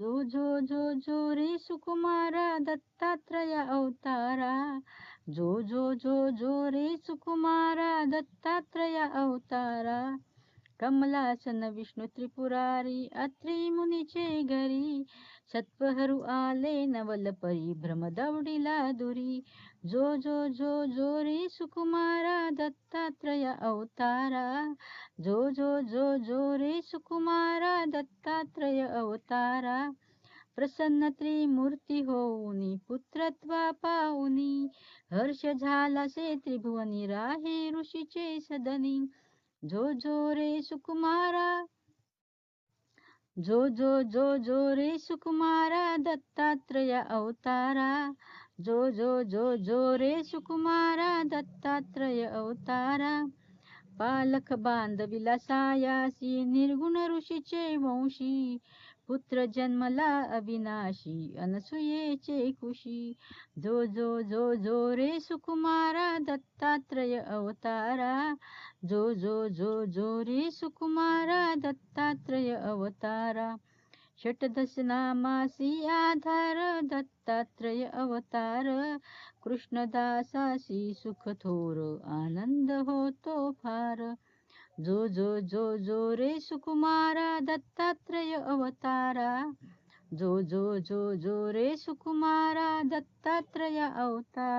जो जो जो जो रे सुकुमारा दत्तात्रय अवतारा. जो जो जो जो रे सुकुमारा दत्तात्रय अवतारा. कमलासन विष्णु त्रिपुरारी अत्री मुनीचे घरी सत्वहरू आले नवल परिभ्रम दौडिला दवडीला दुरी. जो जो जो जो रे सुकुमारा दत्तात्रय अवतारा. जो जो जो जो रे सुकुमारा दत्तात्रय अवतारा. प्रसन्न त्रिमूर्ती होऊनी पुत्रत्वा पाऊनी. हर्ष झाला से त्रिभुवनी राहे ऋषीचे सदनी. जो जो रे सुकुमारा जो जो जो जो रे सुकुमारा दत्तात्रय अवतारा. जो जो जो जो रे सुकुमारा दत्तात्रय अवतारा. पालक बांधविला सायासी निर्गुण ऋषीचे वंशी. पुत्र जन्मला अविनाशी अनसुयेचे कुशी जो जो जो जो रे सुकुमारा दत्तात्रय अवतारा. जो जो जो जो रे सुकुमारा दत्तात्रय अवतारा. षटदशनामासी आधार दत्तात्रय अवतार. कृष्णदासासी सुख थोर आनंद होतो फार. जो जो जो जो रे सुकुमारा दत्तात्रय अवतारा. जो जो जो जो रे सुकुमारा दत्तात्रय अवतार.